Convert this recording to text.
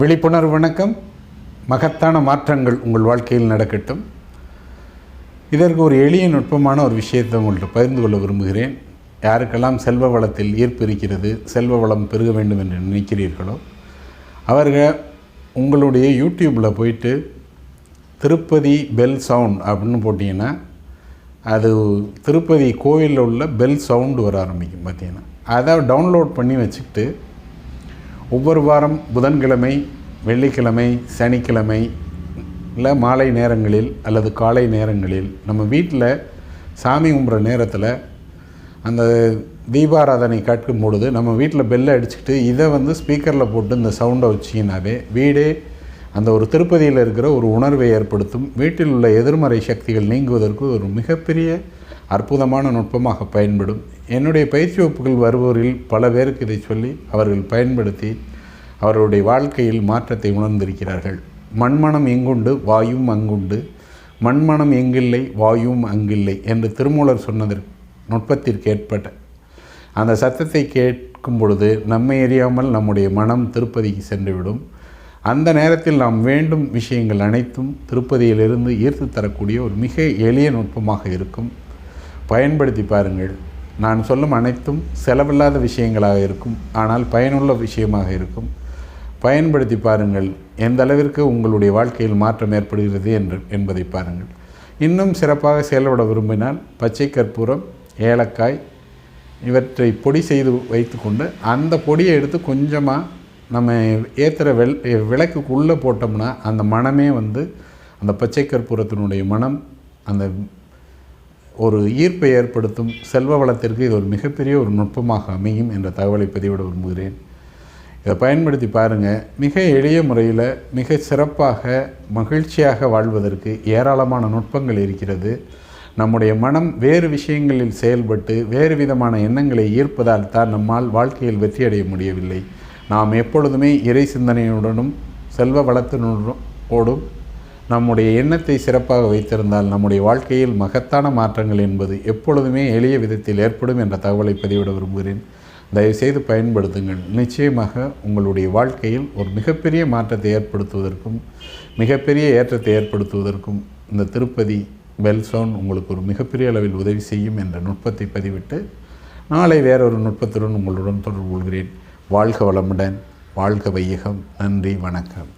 விழிப்புணர்வு வணக்கம். மகத்தான மாற்றங்கள் உங்கள் வாழ்க்கையில் நடக்கட்டும். இதற்கு ஒரு எளிய நுட்பமான ஒரு விஷயத்தை உங்கள்கிட்ட பகிர்ந்து கொள்ள விரும்புகிறேன். யாருக்கெல்லாம் செல்வ வளத்தில் ஈர்ப்பு இருக்கிறது செல்வ வளம் பெருக வேண்டும் என்று நினைக்கிறீர்களோ அவர்கள் உங்களுடைய யூடியூப்பில் போயிட்டு திருப்பதி பெல் சவுண்ட் அப்படின்னு போட்டிங்கன்னா அது திருப்பதி கோயிலில் உள்ள பெல் சவுண்டு வர ஆரம்பிக்கும் பார்த்தீங்கன்னா அதை டவுன்லோட் பண்ணி வச்சுக்கிட்டு ஒவ்வொரு வாரம் புதன்கிழமை வெள்ளிக்கிழமை சனிக்கிழமை இல்லை மாலை நேரங்களில் அல்லது காலை நேரங்களில் நம்ம வீட்டில் சாமி கும்பிட்ற நேரத்தில் அந்த தீபாராதனை கேட்கும் பொழுது நம்ம வீட்டில் பெல்லை அடிச்சுக்கிட்டு இதை வந்து ஸ்பீக்கரில் போட்டு இந்த சவுண்டை வச்சிங்கனாவே வீடே அந்த ஒரு திருப்பதியில் இருக்கிற ஒரு உணர்வை ஏற்படுத்தும். வீட்டில் உள்ள எதிர்மறை சக்திகள் நீங்குவதற்கு ஒரு மிகப்பெரிய அற்புதமான நுட்பமாக பயன்படும். என்னுடைய பயிற்சி வகுப்புகள் வருவோரில் பல பேருக்கு இதை சொல்லி அவர்கள் பயன்படுத்தி அவருடைய வாழ்க்கையில் மாற்றத்தை உணர்ந்திருக்கிறார்கள். மண்மனம் எங்குண்டு? வாயும் அங்குண்டு. மண்மனம் எங்கில்லை? வாயும் அங்கில்லை என்று திருமூலர் சொன்னதற்கு நுட்பத்திற்கு ஏற்பட்ட. அந்த சத்தத்தை கேட்கும் பொழுது நம்மை அறியாமல் நம்முடைய மனம் திருப்பதிக்கு சென்றுவிடும். அந்த நேரத்தில் நாம் வேண்டும் விஷயங்கள் அனைத்தும் திருப்பதியிலிருந்து ஈர்த்து தரக்கூடிய ஒரு மிக எளிய நுட்பமாக இருக்கும். பயன்படுத்தி பாருங்கள். நான் சொல்லும் அனைத்தும் செலவில்லாத விஷயங்களாக இருக்கும். ஆனால் பயனுள்ள விஷயமாக இருக்கும். பயன்படுத்தி பாருங்கள். எந்த அளவிற்கு உங்களுடைய வாழ்க்கையில் மாற்றம் ஏற்படுகிறது என்று என்பதை பாருங்கள். இன்னும் சிறப்பாக செயல்பட விரும்பினால் பச்சை கற்பூரம் ஏலக்காய் இவற்றை பொடி செய்து வைத்துக்கொண்டு அந்த பொடியை எடுத்து கொஞ்சமாக நம்ம ஏற்றுற வெள் விளக்குக்குள்ளே போட்டோம்னா அந்த மனமே வந்து அந்த பச்சை கற்பூரத்தினுடைய மனம் அந்த ஒரு ஈர்ப்பை ஏற்படுத்தும் செல்வ வளத்திற்கு இது ஒரு மிகப்பெரிய ஒரு நுட்பமாக அமையும் என்ற தகவலை பதிவிட விரும்புகிறேன். இதை பயன்படுத்தி பாருங்கள் மிக எளிய முறையில் மிக சிறப்பாக மகிழ்ச்சியாக வாழ்வதற்கு ஏராளமான நுட்பங்கள் இருக்கிறது. நம்முடைய மனம் வேறு விஷயங்களில் செயல்பட்டு வேறு விதமான எண்ணங்களை ஈர்ப்பதால் தான் நம்மால் வாழ்க்கையில் வெற்றியடைய முடியவில்லை. நாம் எப்பொழுதுமே இறை சிந்தனையுடனும் செல்வ வளத்தினோடும் நம்முடைய எண்ணத்தை சிறப்பாக வைத்திருந்தால் நம்முடைய வாழ்க்கையில் மகத்தான மாற்றங்கள் என்பது எப்பொழுதுமே எளிய விதத்தில் ஏற்படும் என்ற தகவலை பதிவிட விரும்புகிறேன். தயவுசெய்து பயன்படுத்துங்கள். நிச்சயமாக உங்களுடைய வாழ்க்கையில் ஒரு மிகப்பெரிய மாற்றத்தை ஏற்படுத்துவதற்கும் மிகப்பெரிய ஏற்றத்தை ஏற்படுத்துவதற்கும் இந்த திருப்பதி பெல்சவுன் உங்களுக்கு ஒரு மிகப்பெரிய அளவில் உதவி செய்யும் என்ற நுட்பத்தை பதிவிட்டு நாளை வேறொரு நுட்பத்துடன் உங்களுடன் தொடர்பு கொள்கிறேன். வாழ்க வளமுடன் வாழ்க வையகம். நன்றி வணக்கம்.